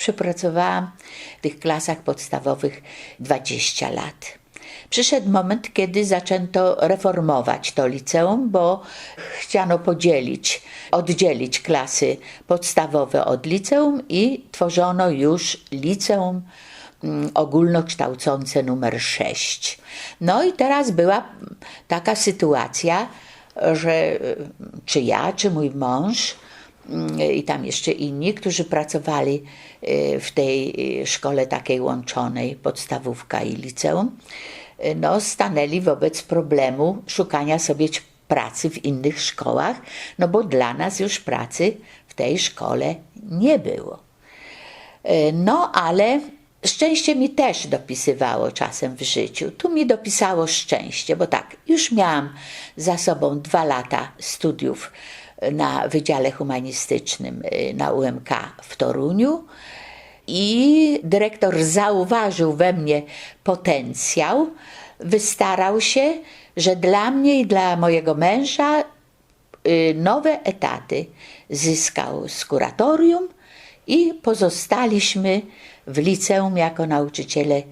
Przepracowałam w tych klasach podstawowych 20 lat. Przyszedł moment, kiedy zaczęto reformować to liceum, bo chciano podzielić, oddzielić klasy podstawowe od liceum i tworzono już liceum mm, ogólnokształcące numer 6. No i teraz była taka sytuacja, że y, czy ja, czy mój mąż i tam jeszcze inni, którzy pracowali y, w tej y, szkole takiej łączonej, podstawówka i liceum, y, no, stanęli wobec problemu szukania sobie pracy w innych szkołach, no bo dla nas już pracy w tej szkole nie było. No, ale szczęście mi też dopisywało czasem w życiu. Tu mi dopisało szczęście, bo tak, już miałam za sobą dwa lata studiów na Wydziale Humanistycznym y, na UMK w Toruniu. I dyrektor zauważył we mnie potencjał, wystarał się, że dla mnie i dla mojego męża y, nowe etaty zyskał z kuratorium i pozostaliśmy w liceum jako nauczyciele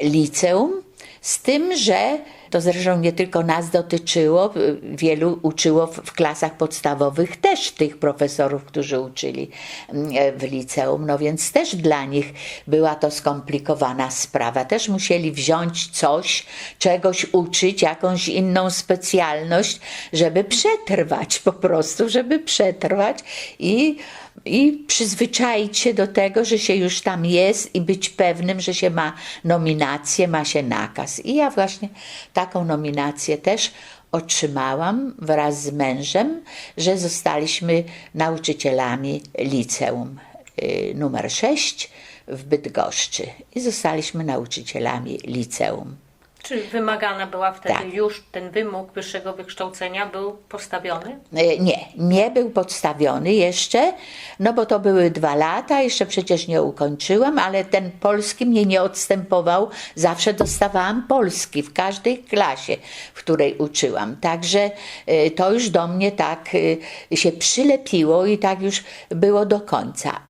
liceum, z tym, że to zresztą nie tylko nas dotyczyło, y, wielu uczyło w, klasach podstawowych też tych profesorów, którzy uczyli mm, w liceum, no więc też dla nich była to skomplikowana sprawa. Też musieli wziąć coś, czegoś uczyć, jakąś inną specjalność, żeby przetrwać po prostu, żeby przetrwać i i przyzwyczaić się do tego, że się już tam jest i być pewnym, że się ma nominację, ma się nakaz. I ja właśnie taką nominację też otrzymałam wraz z mężem, że zostaliśmy nauczycielami liceum y, numer 6 w Bydgoszczy i zostaliśmy nauczycielami liceum. Czy wymagana była wtedy Tak. już ten wymóg wyższego wykształcenia był postawiony? E, Nie, nie był podstawiony jeszcze, no bo to były dwa lata, jeszcze przecież nie ukończyłam, ale ten polski mnie nie odstępował. Zawsze dostawałam polski w każdej klasie, w której uczyłam. Także e, to już do mnie tak e, się przylepiło i tak już było do końca.